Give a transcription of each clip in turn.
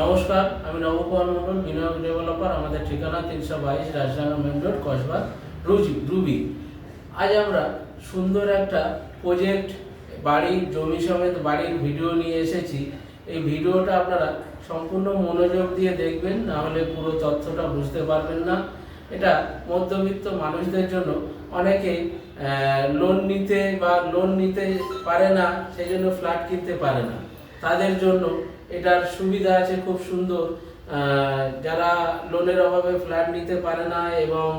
নমস্কার, আমি নবকুমার মন্ডল বিনিয়োগ ডেভেলপার আমাদের ঠিকানা তিনশো বাইশ রাজডাঙ্গা মেন রোড, কসবা, রুজি, রুবি। আজ আমরা সুন্দর একটা প্রজেক্ট বাড়ির জমি সমেত বাড়ির ভিডিও নিয়ে এসেছি। এই ভিডিওটা আপনারা সম্পূর্ণ মনোযোগ দিয়ে দেখবেন, না হলে পুরো তথ্যটা বুঝতে পারবেন না। এটা মধ্যবিত্ত মানুষদের জন্য অনেকে লোন নিতে বা লোন নিতে পারে না, সেই জন্য ফ্ল্যাট কিনতে পারে না। তাদের জন্য এটার সুবিধা আছে খুব সুন্দর। যারা লোনের অভাবে ফ্ল্যাট নিতে পারে না এবং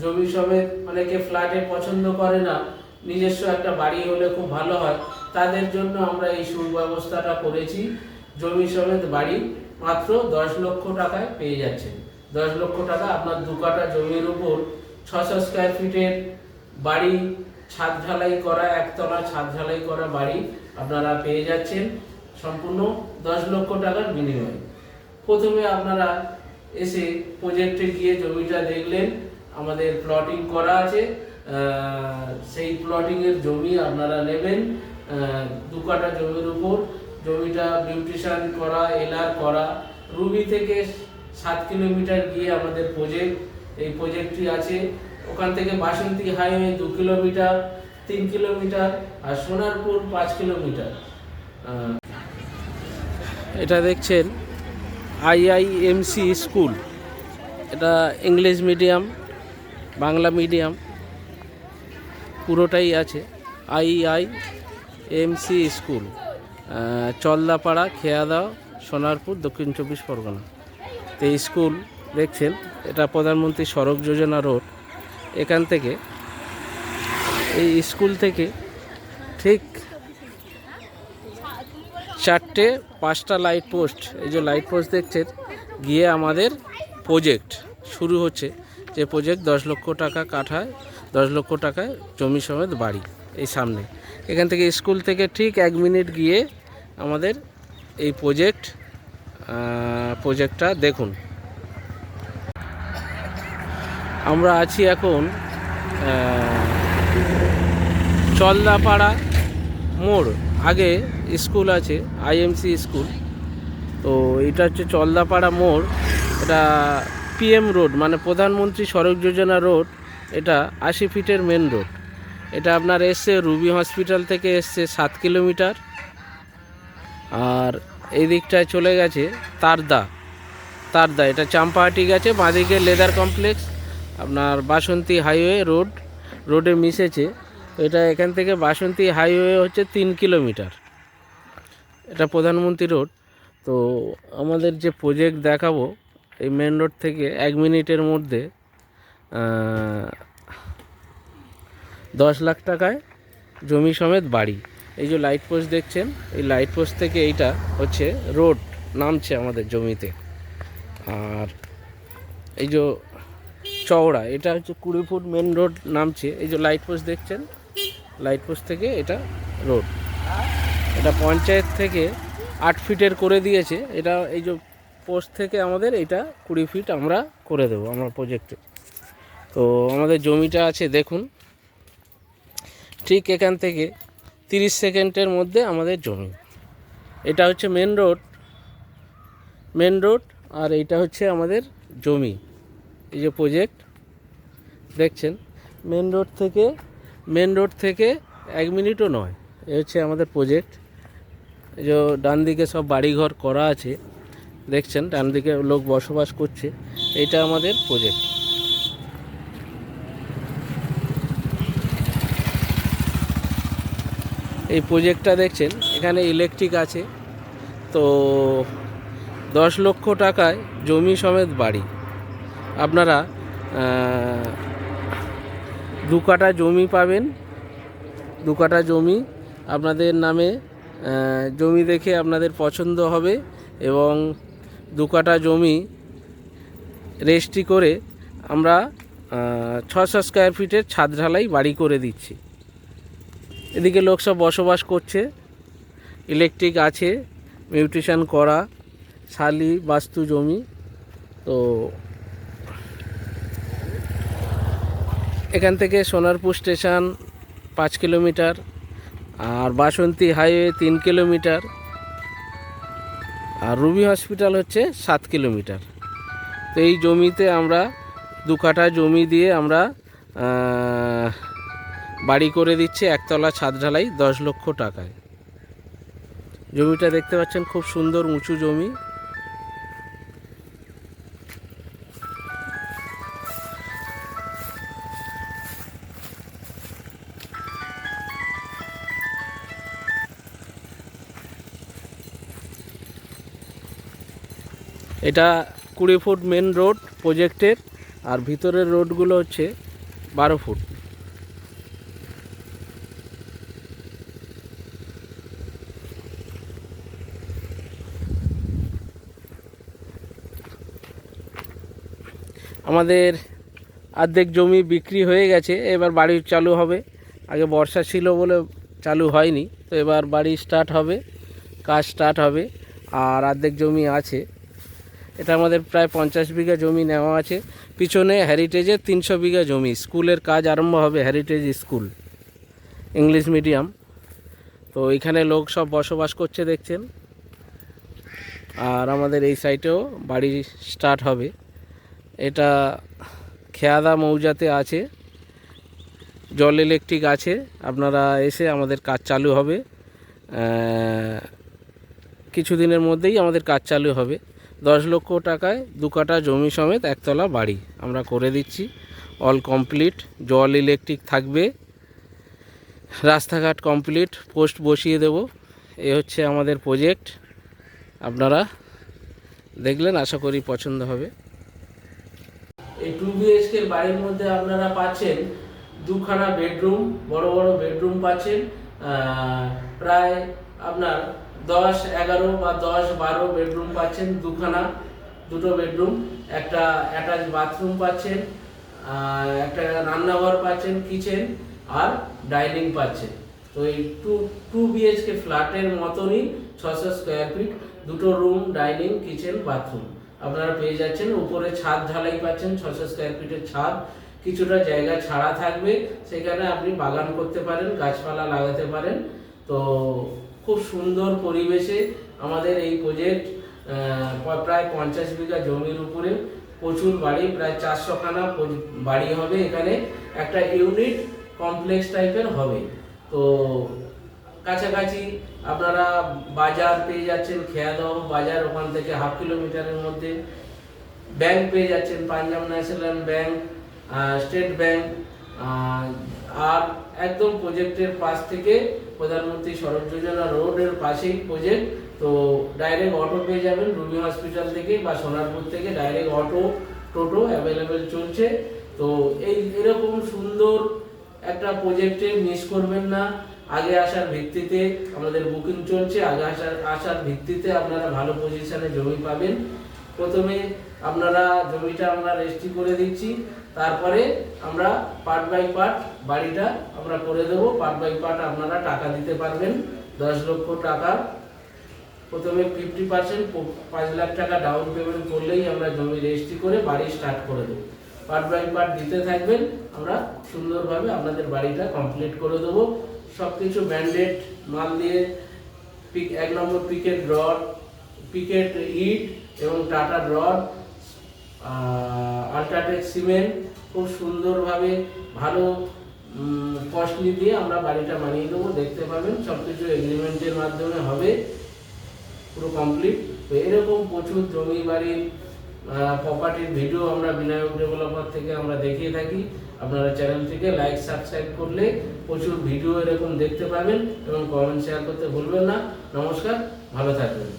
জমি সমেত অনেকে ফ্ল্যাটে পছন্দ করে না, নিজস্ব একটা বাড়ি হলে খুব ভালো হয়। তাদের জন্য আমরা এই সুব্যবস্থাটা করেছি। জমি সমেত বাড়ি মাত্র দশ লক্ষ টাকায় পেয়ে যাচ্ছেন দশ লক্ষ টাকা আপনার দু কাঠা জমির উপর ছশো স্কোয়ার ফিটের বাড়ি, ছাদ ঢালাই করা, একতলা ছাদ ঢালাই করা বাড়ি আপনারা পেয়ে যাচ্ছেন। সম্পূর্ণ দশ লক্ষ টাকার বিনিময়ে। প্রথমে আপনারা এসে প্রজেক্টে গিয়ে জমিটা দেখলেন, আমাদের প্লটিং করা আছে সেই প্লটিংয়ের জমি আপনারা নেবেন দু কাঠা জমির উপর। জমিটা বিউটিশন করা, এলার করা, রুবি থেকে সাত কিলোমিটার গিয়ে আমাদের প্রজেক্ট এই প্রজেক্টটি আছে। ওখান থেকে বাসন্তী হাইওয়ে দু কিলোমিটার, তিন কিলোমিটার আর সোনারপুর পাঁচ কিলোমিটার। এটা দেখছেন আইআইএমসি স্কুল। এটা ইংলিশ মিডিয়াম বাংলা মিডিয়াম পুরোটাই আছে আইআই এমসি স্কুল। আহ, চলদাপাড়া খেয়াদা সোনারপুর দক্ষিণ চব্বিশ পরগনা। তো এই স্কুল দেখছেন এটা প্রধানমন্ত্রী সড়ক যোজনা রোড। এখান থেকে এই স্কুল থেকে ঠিক চারটে, পাঁচটা লাইট পোস্ট এই যে লাইট পোস্ট দেখছেন, গিয়ে আমাদের প্রজেক্ট শুরু হচ্ছে। যে প্রজেক্ট দশ লক্ষ টাকা কাঠায়, দশ লক্ষ টাকায় জমি সমেত বাড়ি, এই সামনে। এখান থেকে স্কুল থেকে ঠিক এক মিনিট গিয়ে আমাদের এই প্রজেক্ট প্রজেক্টটা দেখুন। আমরা আছি এখন চলদাপাড়া মোড়। আগে স্কুল আছে আইএমসি স্কুল। তো এটা হচ্ছে চলদাপাড়া মোড়, এটা পিএম রোড মানে প্রধানমন্ত্রী সড়ক যোজনা রোড, এটা আশি ফিটের মেন রোড এটা আপনার এসছে রুবি হসপিটাল থেকে এসছে সাত কিলোমিটার। আর এই দিকটায় চলে গেছে তারদা। তারদা, এটা চাম্পাহাটি গেছে, বাঁদিকে লেদার কমপ্লেক্স, আপনার বাসন্তী হাইওয়ে রোড, রোডে মিশেছে। এটা এখান থেকে বাসন্তী হাইওয়ে হচ্ছে তিন কিলোমিটার। এটা প্রধানমন্ত্রী রোড, তো আমাদের যে প্রজেক্ট দেখাবো, এই মেন রোড থেকে এক মিনিটের মধ্যে দশ লাখ টাকায় জমি সমেত বাড়ি। এই যে লাইট পোস্ট দেখছেন, এই লাইট পোস্ট থেকে এইটা হচ্ছে রোড নামছে আমাদের জমিতে। আর এই যে চওড়া, এটা হচ্ছে কুড়ি ফুট মেন রোড নামছে। এই যে লাইট পোস্ট দেখছেন লাইট পোস্ট থেকে এটা রোড এটা পঞ্চায়েত থেকে আট ফিটের করে দিয়েছে। এটা এই যে পোস্ট থেকে আমাদের এটা কুড়ি ফিট আমরা করে দেবো, আমার প্রজেক্টে তো আমাদের জমিটা আছে, দেখুন। ঠিক এখান থেকে তিরিশ সেকেন্ডের মধ্যে আমাদের জমি। এটা হচ্ছে মেন রোড মেন রোড আর এইটা হচ্ছে আমাদের জমি। এই যে প্রজেক্ট দেখছেন? মেন রোড থেকে মেন রোড থেকে এক মিনিটও নয়। এ হচ্ছে আমাদের প্রজেক্ট যে ডান দিকে সব বাড়িঘর করা আছে, দেখছেন ডান দিকে লোক বসবাস করছে এটা আমাদের প্রজেক্ট এই প্রজেক্টটা দেখছেন, এখানে ইলেকট্রিক আছে, তো দশ লক্ষ টাকায় জমি সমেত বাড়ি। আপনারা দু কাঠা জমি পাবেন, দু কাঠা জমি আপনাদের নামে জমি দেখে আপনাদের পছন্দ হবে এবং দু কাঠা জমি রেজিস্ট্রি করে আমরা ছশো স্কোয়ার ফিটের ছাদ ঢালাই বাড়ি করে দিচ্ছি। এদিকে লোক সব বসবাস করছে ইলেকট্রিক আছে মিউট্রিশন করা, শালি, বাস্তু জমি, তো এখান থেকে সোনারপুর স্টেশন পাঁচ কিলোমিটার। আর বাসন্তী হাইওয়ে তিন কিলোমিটার। আর রুবি হসপিটাল হচ্ছে সাত কিলোমিটার। তো এই জমিতে আমরা দু কাঠা জমি দিয়ে আমরা বাড়ি করে দিচ্ছি একতলা ছাদ ঢালাই দশ লক্ষ টাকায়। জমিটা দেখতে পাচ্ছেন খুব সুন্দর উঁচু জমি। এটা কুড়ি ফুট মেন রোড প্রজেক্টের আর ভিতরের রোডগুলো হচ্ছে বারো ফুট। আমাদের অর্ধেক জমি বিক্রি হয়ে গেছে, এবার বাড়ি চালু হবে। আগে বর্ষা ছিল বলে চালু হয়নি, তো এবার বাড়ি স্টার্ট হবে, কাজ স্টার্ট হবে, আর অর্ধেক জমি আছে। এটা আমাদের প্রায় পঞ্চাশ বিঘা জমি নেওয়া আছে। পিছনে হেরিটেজের তিনশো বিঘা জমি। স্কুলের কাজ আরম্ভ হবে হেরিটেজ স্কুল, ইংলিশ মিডিয়াম। তো এখানে লোক সব বসবাস করছে দেখছেন। আর আমাদের এই সাইটেও বাড়ি স্টার্ট হবে। এটা খেয়াদা মৌজাতে আছে। জল ইলেকট্রিক আছে। আপনারা এসে আমাদের কাজ চালু হবে। কিছুদিনের মধ্যেই আমাদের কাজ চালু হবে। দশ লক্ষ টাকায় দু কাঠা জমি সমেত একতলা বাড়ি। আমরা করে দিচ্ছি। অল কমপ্লিট জল ইলেকট্রিক থাকবে। রাস্তাঘাট কমপ্লিট পোস্ট বসিয়ে দেব। এ হচ্ছে আমাদের প্রজেক্ট আপনারা দেখলেন, আশা করি পছন্দ হবে। এই টু বিএইচকে বাড়ির মধ্যে আপনারা পাচ্ছেন দুখানা বেডরুম বড় বড় বেডরুম পাচ্ছেন। প্রায় আপনার দশ এগারো বা দশ বারো বেডরুম পাচ্ছেন, দুখানা, দুটো বেডরুম একটা অ্যাটাচ বাথরুম পাচ্ছেন একটা রান্নাঘর পাচ্ছেন কিচেন আর ডাইনিং পাচ্ছেন। তো এই টু টু বিএইচকে ফ্ল্যাটের মতনই ছশো স্কোয়ার ফিট দুটো রুম ডাইনিং কিচেন বাথরুম আপনারা পেয়ে যাচ্ছেন, উপরে ছাদ ঢালাই পাচ্ছেন ছশো স্কোয়ার ফিটের ছাদ। কিছুটা জায়গা ছাড়া থাকবে, সেখানে আপনি বাগান করতে পারেন, গাছপালা লাগাতে পারেন। তো খুব সুন্দর পরিবেশে আমাদের এই প্রজেক্ট প্রায় পঞ্চাশ বিঘা জমির উপরে প্রচুর বাড়ি, প্রায় চারশো খানা পরি- বাড়ি হবে এখানে। একটা ইউনিট কমপ্লেক্স টাইপের হবে। তো কাছাকাছি আপনারা বাজার পেয়ে যাচ্ছেন খেয়াদহ বাজার ওখান থেকে হাফ কিলোমিটারের মধ্যে। ব্যাংক পেয়ে যাচ্ছেন Punjab National Bank State Bank আর একদম প্রজেক্টের পাশ থেকে প্রধানমন্ত্রী সড়ক যোজনা রোডের পাশেই প্রজেক্ট তো ডাইরেক্ট অটো পেয়ে যাবেন রুবি হসপিটাল থেকে বা সোনারপুর থেকে ডাইরেক্ট অটো টোটো অ্যাভেলেবেল চলছে। তো এই এরকম সুন্দর একটা প্রজেক্টে মিস করবেন না। আগে আসার ভিত্তিতে আমাদের বুকিং চলছে, আগে আসার আসার ভিত্তিতে আপনারা ভালো পজিশনে জমি পাবেন। প্রথমে আপনারা জমিটা আমরা রেজিস্ট্রি করে দিচ্ছি। তারপরে আমরা পার্ট বাই পার্ট বাড়িটা আমরা করে দেবো। পার্ট বাই পার্ট আপনারা টাকা দিতে পারবেন, দশ লক্ষ টাকা। প্রথমে ফিফটি পার্সেন্ট পাঁচ লাখ টাকা ডাউন পেমেন্ট করলেই আমরা জমি রেজিস্ট্রি করে বাড়ি স্টার্ট করে দেবো। পার্ট বাই পার্ট দিতে থাকবেন, আমরা সুন্দরভাবে আপনাদের বাড়িটা কমপ্লিট করে দেবো। সব কিছু ব্যান্ডেড মাল দিয়ে পিক এক নম্বর পিকেট রড পিকেট ইট এবং টাটা রড আল্ট্রাটেক সিমেন্ট খুব সুন্দরভাবে ভালো কস্টলি দিয়ে আমরা বাড়িটা বানিয়ে দেবো, দেখতে পাবেন সব কিছু এগ্রিমেন্টের মাধ্যমে হবে, পুরো কমপ্লিট তো এরকম প্রচুর জমি বাড়ির প্রপার্টির ভিডিও আমরা বিনায়ক ডেভেলপার থেকে আমরা দেখিয়ে থাকি। আপনারা চ্যানেলটিকে লাইক সাবস্ক্রাইব করলে প্রচুর ভিডিও এরকম দেখতে পাবেন এবং কমেন্ট শেয়ার করতে ভুলবেন না। নমস্কার, ভালো থাকবেন।